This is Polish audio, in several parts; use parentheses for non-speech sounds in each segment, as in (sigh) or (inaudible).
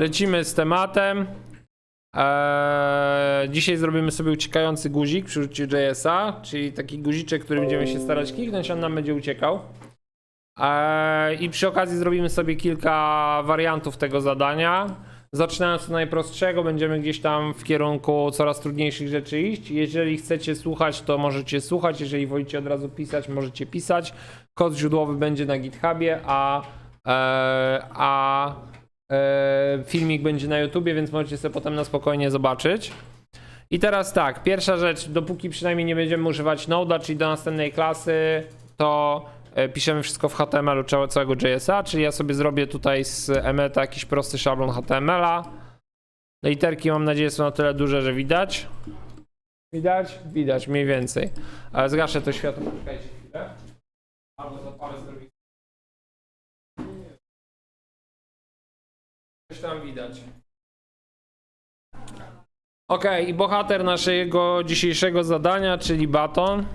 Lecimy z tematem. Eee, dzisiaj zrobimy sobie uciekający guzik przy użyciu JS-a, czyli taki guziczek, który będziemy się starać kliknąć, on nam będzie uciekał. Eee, I przy okazji zrobimy sobie kilka wariantów tego zadania. Zaczynając od najprostszego, będziemy gdzieś tam w kierunku coraz trudniejszych rzeczy iść. Jeżeli chcecie słuchać, to możecie słuchać. Jeżeli wolicie od razu pisać, możecie pisać. Kod źródłowy będzie na GitHubie, a, e, a filmik będzie na YouTubie, więc możecie sobie potem na spokojnie zobaczyć. I teraz tak, pierwsza rzecz, dopóki przynajmniej nie będziemy używać Node'a, czyli do następnej klasy, to e, piszemy wszystko w HTML-u całe- całego JS-a, czyli ja sobie zrobię tutaj z Emeta jakiś prosty szablon HTML-a. Literki mam nadzieję są na tyle duże, że widać. Widać? Widać, mniej więcej. Ale zgaszę to światło, poczekajcie chwilę. Tam widać. Ok, i bohater naszego dzisiejszego zadania, czyli baton.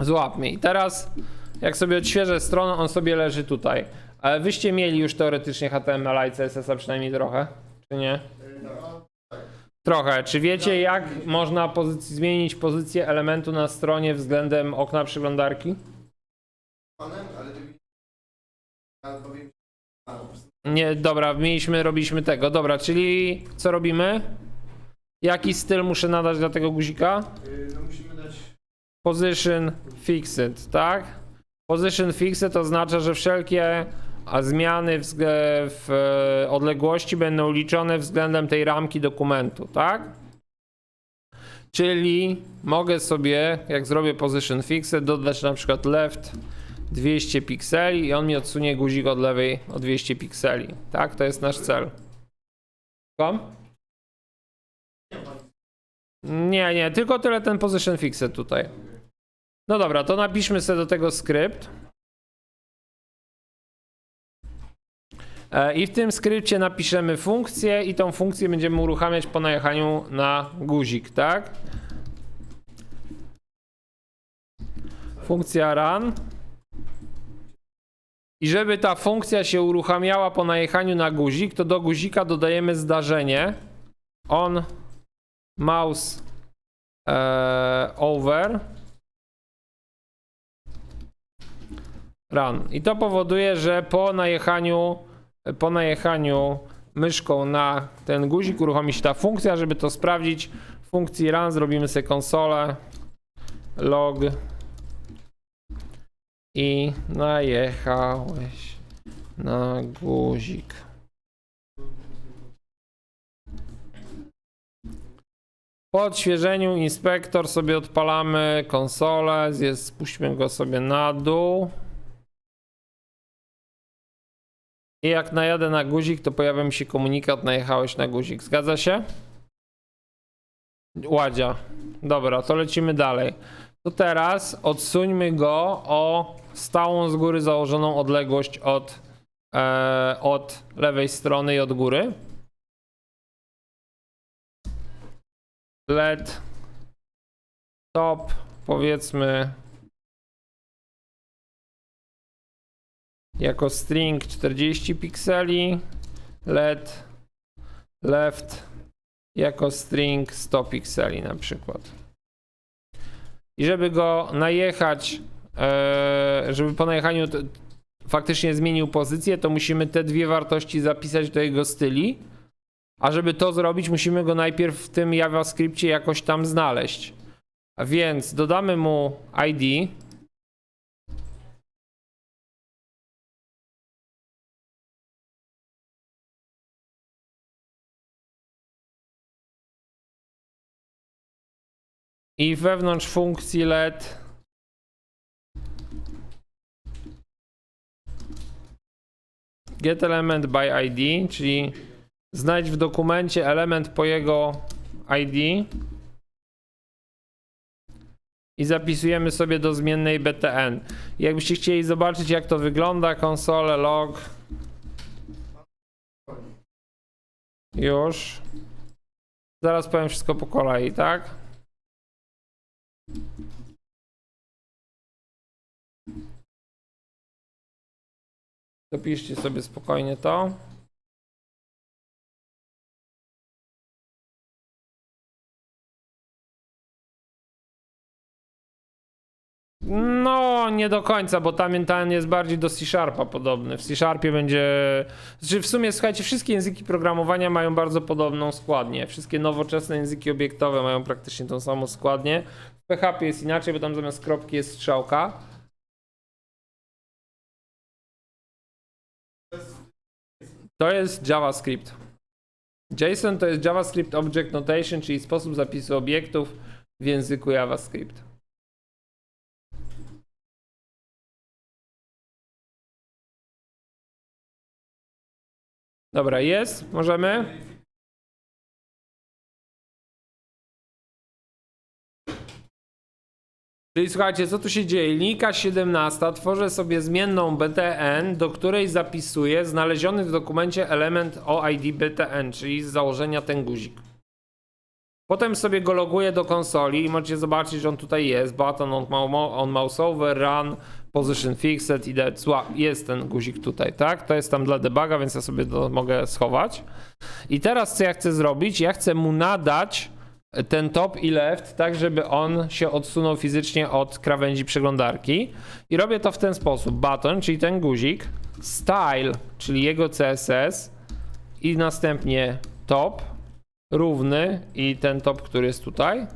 Złap mnie. I teraz, jak sobie odświeżę stronę, on sobie leży tutaj. Ale wyście mieli już teoretycznie HTML i CSS-a przynajmniej trochę, czy nie? Trochę. Czy wiecie, jak można pozyc- zmienić pozycję elementu na stronie względem okna przeglądarki? Nie, dobra, mieliśmy, robiliśmy tego. Dobra, czyli co robimy? Jaki styl muszę nadać dla tego guzika? Position fixed, tak? Position fixed oznacza, że wszelkie a zmiany w, w e, odległości będą liczone względem tej ramki dokumentu, tak? Czyli mogę sobie, jak zrobię position fixed, dodać na przykład left 200 pikseli i on mi odsunie guzik od lewej o 200 pikseli, tak? To jest nasz cel. Kom? Nie, nie, tylko tyle ten position fixed tutaj. No dobra, to napiszmy sobie do tego skrypt. I w tym skrypcie napiszemy funkcję i tą funkcję będziemy uruchamiać po najechaniu na guzik, tak? Funkcja run. I żeby ta funkcja się uruchamiała po najechaniu na guzik, to do guzika dodajemy zdarzenie on mouse e, over run. I to powoduje, że po najechaniu, po najechaniu myszką na ten guzik uruchomi się ta funkcja. Żeby to sprawdzić, w funkcji run zrobimy sobie konsolę log i najechałeś na guzik. Po odświeżeniu inspektor sobie odpalamy konsolę, jest, spuśćmy go sobie na dół. I jak najadę na guzik, to pojawia mi się komunikat, najechałeś na guzik. Zgadza się? Ładzia. Dobra, to lecimy dalej. To teraz odsuńmy go o stałą z góry założoną odległość od, e, od lewej strony i od góry. LED top powiedzmy jako string 40 pikseli LED left jako string 100 pikseli na przykład i żeby go najechać e, żeby po najechaniu faktycznie zmienił pozycję to musimy te dwie wartości zapisać do jego styli a żeby to zrobić, musimy go najpierw w tym JavaScriptie jakoś tam znaleźć. Więc dodamy mu ID. I wewnątrz funkcji let get element by ID, czyli Znajdź w dokumencie element po jego ID i zapisujemy sobie do zmiennej btn. Jakbyście chcieli zobaczyć jak to wygląda, konsole log już. Zaraz powiem wszystko po kolei, tak? Dopiszcie sobie spokojnie to. No, nie do końca, bo tam ten jest bardziej do C-Sharpa podobny. W C-Sharpie będzie... Znaczy w sumie, słuchajcie, wszystkie języki programowania mają bardzo podobną składnię. Wszystkie nowoczesne języki obiektowe mają praktycznie tą samą składnię. PHP jest inaczej, bo tam zamiast kropki jest strzałka. To jest JavaScript. JSON to jest JavaScript Object Notation, czyli sposób zapisu obiektów w języku JavaScript. Dobra, jest? Możemy? Czyli słuchajcie, co tu się dzieje? Linijka 17 tworzę sobie zmienną btn, do której zapisuję znaleziony w dokumencie element OID btn, czyli z założenia ten guzik. Potem sobie go loguję do konsoli i możecie zobaczyć, że on tutaj jest. Button on, on mouse over, run, position fixed i. Jest ten guzik tutaj, tak? To jest tam dla debuga, więc ja sobie to mogę schować. I teraz co ja chcę zrobić? Ja chcę mu nadać ten top i left, tak żeby on się odsunął fizycznie od krawędzi przeglądarki. I robię to w ten sposób. Button, czyli ten guzik, style, czyli jego CSS i następnie top równy i ten top, który jest tutaj.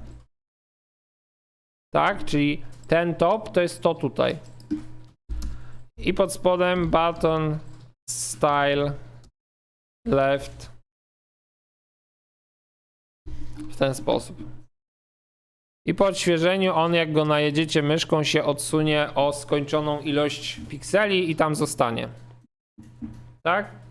Tak, czyli ten top to jest to tutaj. I pod spodem button style left w ten sposób. I po odświeżeniu on, jak go najedziecie myszką, się odsunie o skończoną ilość pikseli i tam zostanie. Tak?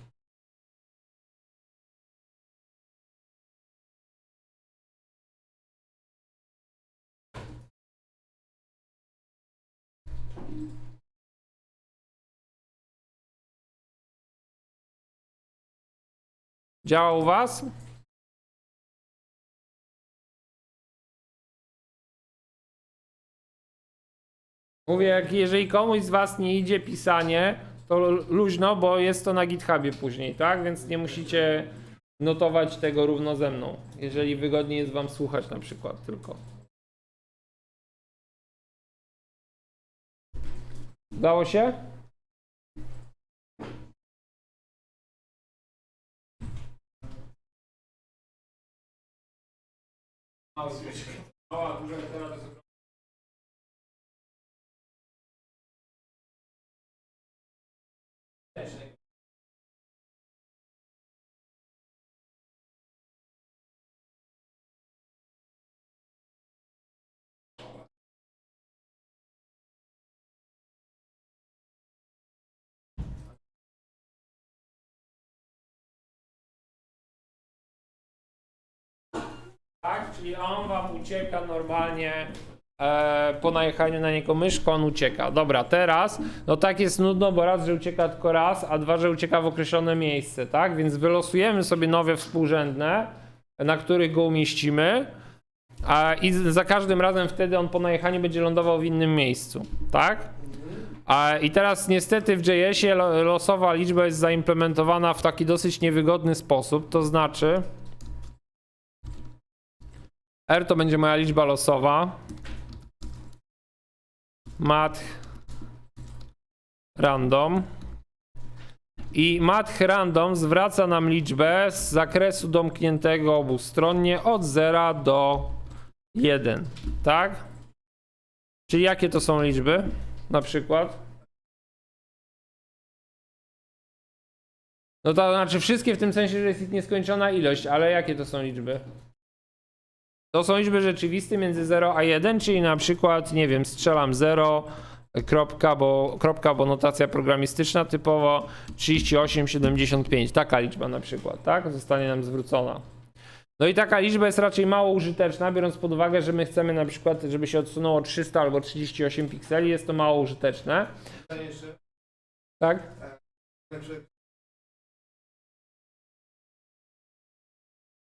Działa u Was? Mówię, jak jeżeli komuś z was nie idzie pisanie, to luźno, bo jest to na GitHubie później, tak? Więc nie musicie notować tego równo ze mną. Jeżeli wygodniej jest wam słuchać na przykład tylko. Udało się? Tak, czyli on wam ucieka normalnie e, po najechaniu na niego myszką, on ucieka. Dobra, teraz, no tak jest nudno, bo raz, że ucieka tylko raz, a dwa, że ucieka w określone miejsce, tak? Więc wylosujemy sobie nowe współrzędne, na których go umieścimy. A, I za każdym razem wtedy on po najechaniu będzie lądował w innym miejscu, tak? A, I teraz niestety w JS-ie lo, losowa liczba jest zaimplementowana w taki dosyć niewygodny sposób, to znaczy R to będzie moja liczba losowa. Math random. I math random zwraca nam liczbę z zakresu domkniętego obustronnie od 0 do 1. Tak? Czyli jakie to są liczby? Na przykład? No to znaczy wszystkie w tym sensie, że jest ich nieskończona ilość, ale jakie to są liczby? To są liczby rzeczywiste między 0 a 1, czyli na przykład, nie wiem, strzelam 0, kropka, bo, kropka, bo notacja programistyczna typowo 3875. Taka liczba na przykład, tak? Zostanie nam zwrócona. No i taka liczba jest raczej mało użyteczna, biorąc pod uwagę, że my chcemy na przykład, żeby się odsunęło 300 albo 38 pikseli, jest to mało użyteczne. Jeszcze, Tak? na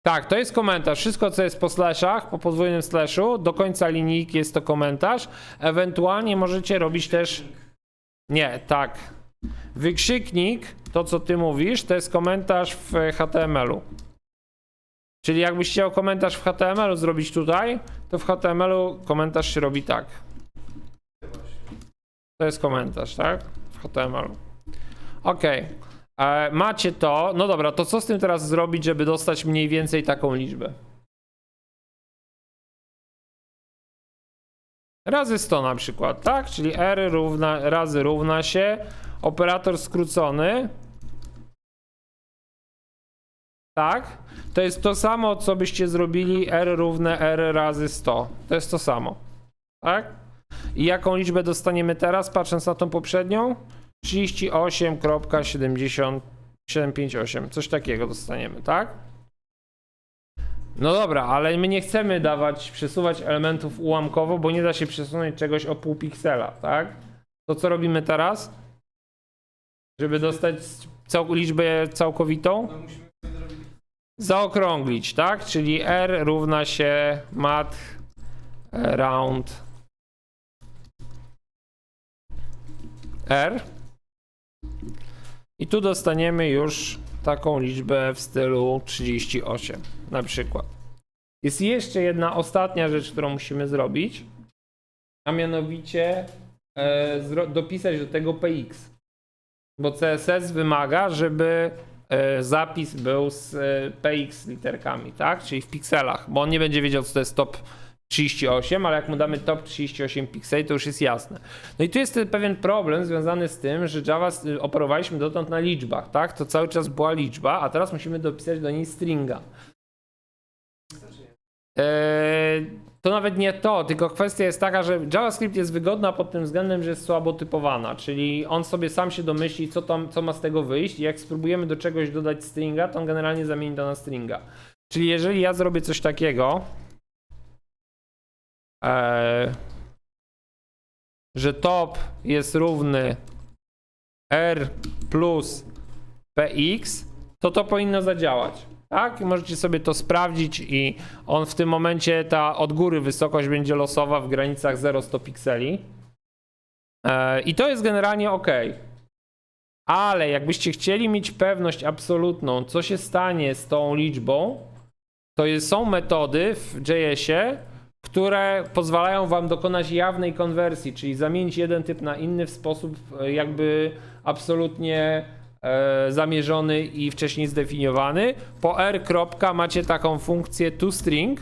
Tak, to jest komentarz. Wszystko, co jest po slashach, po podwójnym slashu, do końca linijki jest to komentarz. Ewentualnie możecie robić też. Nie, tak. Wykrzyknik, to co ty mówisz, to jest komentarz w HTML-u. Czyli jakbyś chciał komentarz w HTML-u zrobić tutaj, to w HTML-u komentarz się robi tak. To jest komentarz, tak? W HTML-u. Okej. E, Macie to. No dobra, to co z tym teraz zrobić, żeby dostać mniej więcej taką liczbę? Razy 100 na przykład, tak? Czyli r równa, razy równa się operator skrócony. Tak? To jest to samo, co byście zrobili r równe r razy 100. To jest to samo. Tak? I jaką liczbę dostaniemy teraz, patrząc na tą poprzednią? 38.758. Coś takiego dostaniemy, tak? No dobra, ale my nie chcemy dawać, przesuwać elementów ułamkowo, bo nie da się przesunąć czegoś o pół piksela, tak? To co robimy teraz? Żeby dostać cał liczbę całkowitą? Zaokrąglić, tak? Czyli r równa się mat e, round r. I tu dostaniemy już taką liczbę w stylu 38 na przykład. Jest jeszcze jedna ostatnia rzecz, którą musimy zrobić, a mianowicie e, dopisać do tego px. Bo CSS wymaga, żeby e, zapis był z e, px literkami, tak? Czyli w pikselach, bo on nie będzie wiedział, co to jest top 38, ale jak mu damy top 38 pikseli, to już jest jasne. No i tu jest pewien problem związany z tym, że Java operowaliśmy dotąd na liczbach, tak? To cały czas była liczba, a teraz musimy dopisać do niej stringa. Eee, to nawet nie to, tylko kwestia jest taka, że JavaScript jest wygodna pod tym względem, że jest słabo typowana, czyli on sobie sam się domyśli, co, tam, co ma z tego wyjść i jak spróbujemy do czegoś dodać stringa, to on generalnie zamieni to na stringa. Czyli jeżeli ja zrobię coś takiego, eee, że top jest równy r plus px, to to powinno zadziałać. Tak? I możecie sobie to sprawdzić i on w tym momencie, ta od góry wysokość będzie losowa w granicach 0-100 pikseli. E, I to jest generalnie ok. Ale jakbyście chcieli mieć pewność absolutną, co się stanie z tą liczbą, to jest, są metody w JS-ie, które pozwalają wam dokonać jawnej konwersji, czyli zamienić jeden typ na inny w sposób e, jakby absolutnie e, zamierzony i wcześniej zdefiniowany. Po r. macie taką funkcję toString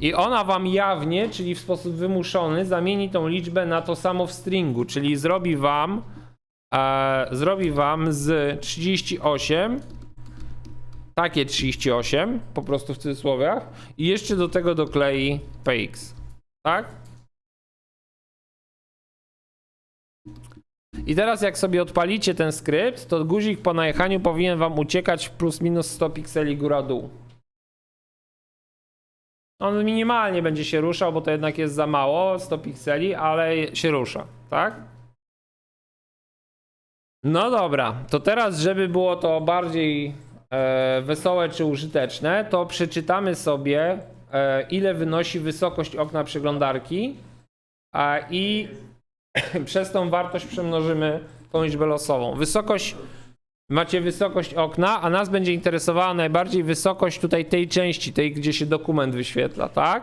i ona wam jawnie, czyli w sposób wymuszony, zamieni tą liczbę na to samo w stringu, czyli zrobi wam e, zrobi wam z 38 takie 38, po prostu w cudzysłowiach, i jeszcze do tego doklei px. Tak? I teraz jak sobie odpalicie ten skrypt, to guzik po najechaniu powinien wam uciekać plus minus 100 pikseli góra-dół. On minimalnie będzie się ruszał, bo to jednak jest za mało, 100 pikseli, ale się rusza, tak? No dobra, to teraz, żeby było to bardziej e, wesołe czy użyteczne, to przeczytamy sobie, e, ile wynosi wysokość okna przeglądarki a, i (clears throat) przez tą wartość przemnożymy tą liczbę losową. Wysokość, macie wysokość okna, a nas będzie interesowała najbardziej wysokość tutaj tej części, tej gdzie się dokument wyświetla, tak?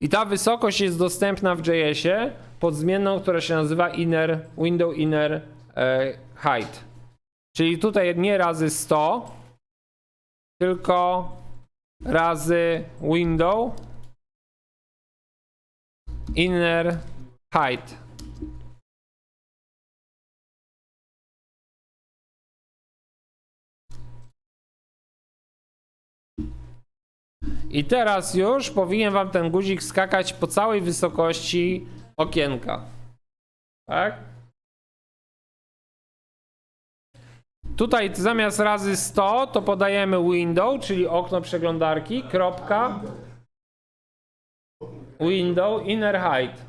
I ta wysokość jest dostępna w JS-ie pod zmienną, która się nazywa inner, window inner e, height. Czyli tutaj nie razy 100, tylko razy window inner height. I teraz już powinien wam ten guzik skakać po całej wysokości okienka. Tak? Tutaj zamiast razy 100 to podajemy window, czyli okno przeglądarki, kropka, window inner height.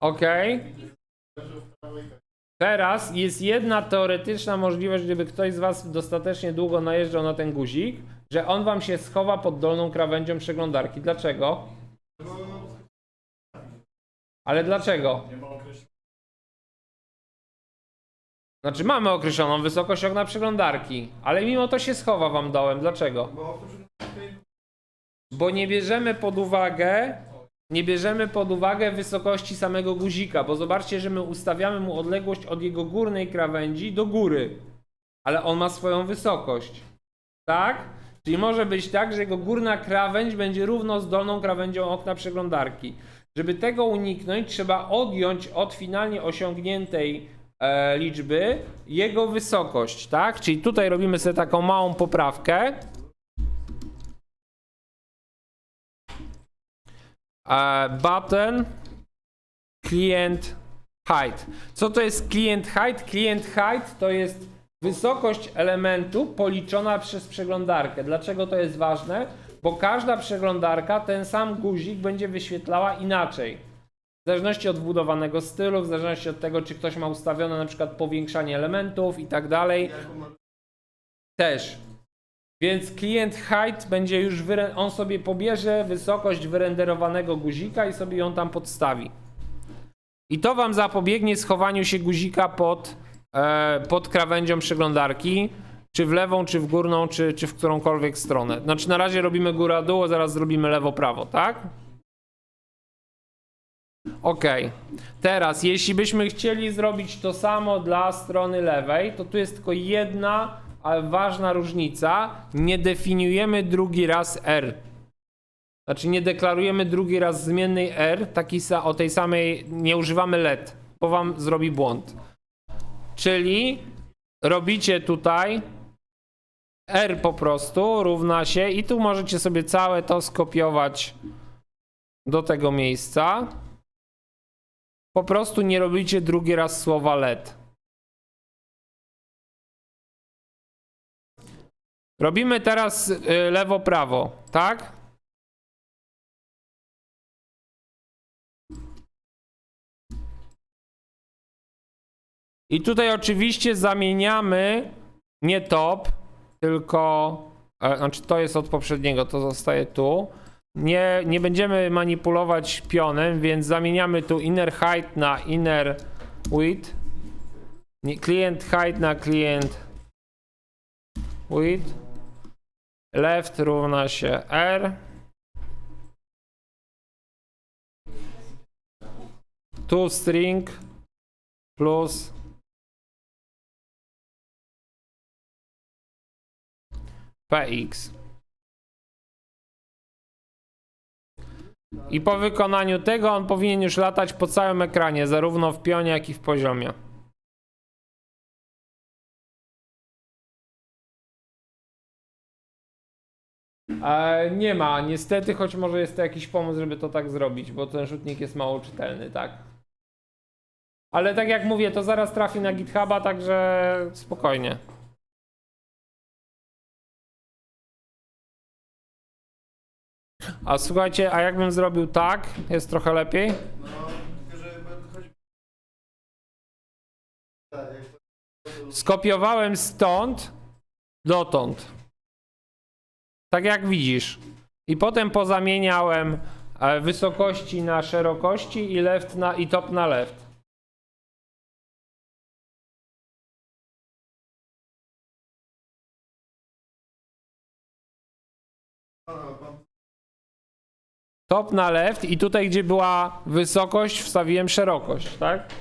Ok. Teraz jest jedna teoretyczna możliwość, gdyby ktoś z Was dostatecznie długo najeżdżał na ten guzik, że on Wam się schowa pod dolną krawędzią przeglądarki. Dlaczego? Ale dlaczego? Znaczy mamy określoną wysokość okna przeglądarki, ale mimo to się schowa wam dołem. Dlaczego? Bo nie bierzemy pod uwagę, nie bierzemy pod uwagę wysokości samego guzika, bo zobaczcie, że my ustawiamy mu odległość od jego górnej krawędzi do góry, ale on ma swoją wysokość. Tak? Czyli może być tak, że jego górna krawędź będzie równo z dolną krawędzią okna przeglądarki. Żeby tego uniknąć, trzeba odjąć od finalnie osiągniętej e, liczby jego wysokość, tak? Czyli tutaj robimy sobie taką małą poprawkę. E, button client height. Co to jest client height? Client height to jest wysokość elementu policzona przez przeglądarkę. Dlaczego to jest ważne? Bo każda przeglądarka ten sam guzik będzie wyświetlała inaczej. W zależności od wbudowanego stylu, w zależności od tego, czy ktoś ma ustawione na przykład powiększanie elementów i tak dalej. Też. Więc klient height będzie już, on sobie pobierze wysokość wyrenderowanego guzika i sobie ją tam podstawi. I to wam zapobiegnie schowaniu się guzika pod, e, pod krawędzią przeglądarki, czy w lewą, czy w górną, czy, czy w którąkolwiek stronę. Znaczy na razie robimy góra-dół, a zaraz zrobimy lewo-prawo, tak? Ok. Teraz, jeśli byśmy chcieli zrobić to samo dla strony lewej, to tu jest tylko jedna, ale ważna różnica. Nie definiujemy drugi raz R. Znaczy nie deklarujemy drugi raz zmiennej R, taki sa- o tej samej, nie używamy let, bo wam zrobi błąd. Czyli robicie tutaj R po prostu równa się i tu możecie sobie całe to skopiować do tego miejsca. Po prostu nie robicie drugi raz słowa let. Robimy teraz y, lewo-prawo, tak? I tutaj oczywiście zamieniamy nie top, tylko e, znaczy to jest od poprzedniego, to zostaje tu. Nie, nie będziemy manipulować pionem, więc zamieniamy tu inner height na inner width. Nie, Client height na client width. Left równa się R. Tu string plus px. I po wykonaniu tego on powinien już latać po całym ekranie, zarówno w pionie, jak i w poziomie. E, nie ma, niestety, choć może jest to jakiś pomysł, żeby to tak zrobić, bo ten rzutnik jest mało czytelny, tak. Ale tak jak mówię, to zaraz trafi na GitHuba, także spokojnie. A słuchajcie, a jakbym zrobił tak, jest trochę lepiej? No, chodzi... Skopiowałem stąd dotąd. Tak jak widzisz. I potem pozamieniałem e, wysokości na szerokości i left na i top na left. Top na left i tutaj gdzie była wysokość wstawiłem szerokość, tak?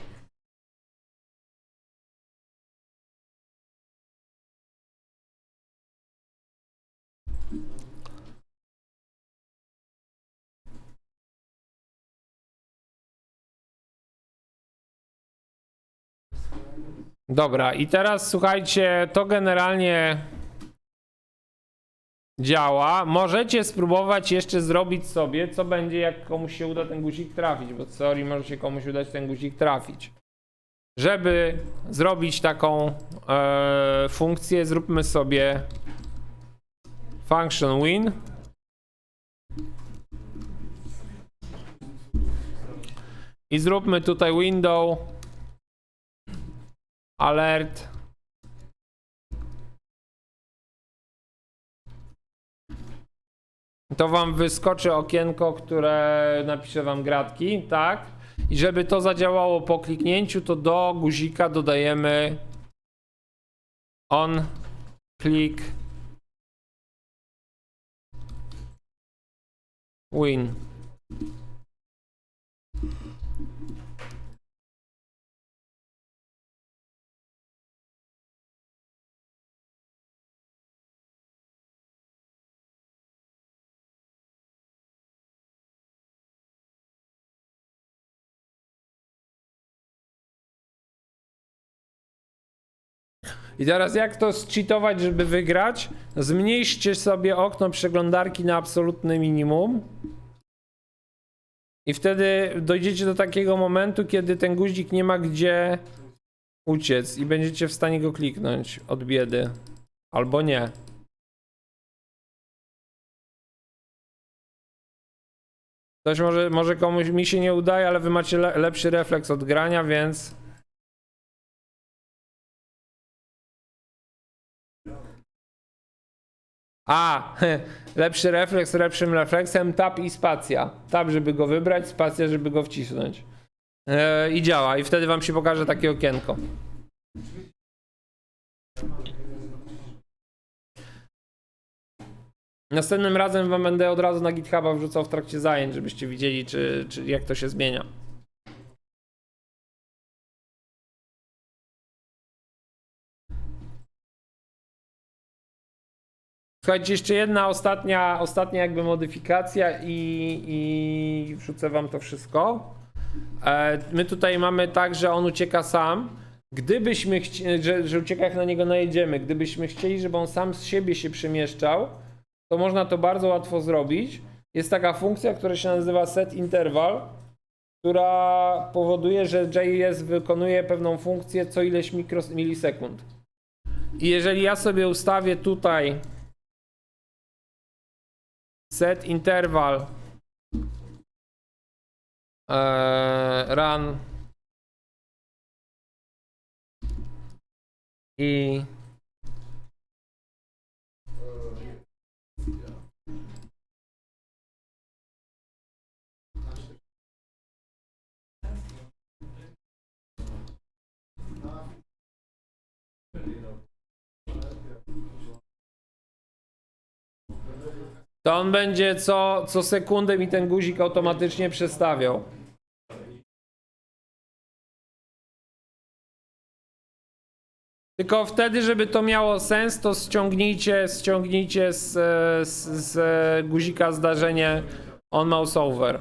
Dobra, i teraz słuchajcie, to generalnie działa. Możecie spróbować jeszcze zrobić sobie, co będzie, jak komuś się uda ten guzik trafić, bo teorii może się komuś udać ten guzik trafić. Żeby zrobić taką e, funkcję, zróbmy sobie function win. I zróbmy tutaj window alert to wam wyskoczy okienko, które napisze wam gratki, tak? I żeby to zadziałało po kliknięciu, to do guzika dodajemy on click win. I teraz jak to zcheatować, żeby wygrać? Zmniejszcie sobie okno przeglądarki na absolutne minimum. I wtedy dojdziecie do takiego momentu, kiedy ten guzik nie ma gdzie uciec i będziecie w stanie go kliknąć od biedy. Albo nie. Ktoś może, może komuś mi się nie udaje, ale wy macie le, lepszy refleks od grania, więc A, (laughs) lepszy refleks, lepszym refleksem, tab i spacja. Tab, żeby go wybrać, spacja, żeby go wcisnąć. E, I działa, i wtedy wam się pokaże takie okienko. Następnym razem wam będę od razu na GitHuba wrzucał w trakcie zajęć, żebyście widzieli, czy, czy jak to się zmienia. Słuchajcie, jeszcze jedna ostatnia, ostatnia jakby modyfikacja i, i wrzucę wam to wszystko. E, my tutaj mamy tak, że on ucieka sam. Gdybyśmy chcieli, że, że ucieka jak na niego najedziemy, gdybyśmy chcieli, żeby on sam z siebie się przemieszczał, to można to bardzo łatwo zrobić. Jest taka funkcja, która się nazywa set interval, która powoduje, że JS wykonuje pewną funkcję co ileś mikros, milisekund. I jeżeli ja sobie ustawię tutaj set interval eee, run. I to on będzie co, co sekundę mi ten guzik automatycznie przestawiał. Tylko wtedy, żeby to miało sens, to ściągnijcie, ściągnijcie z, z, z guzika zdarzenie on mouse over.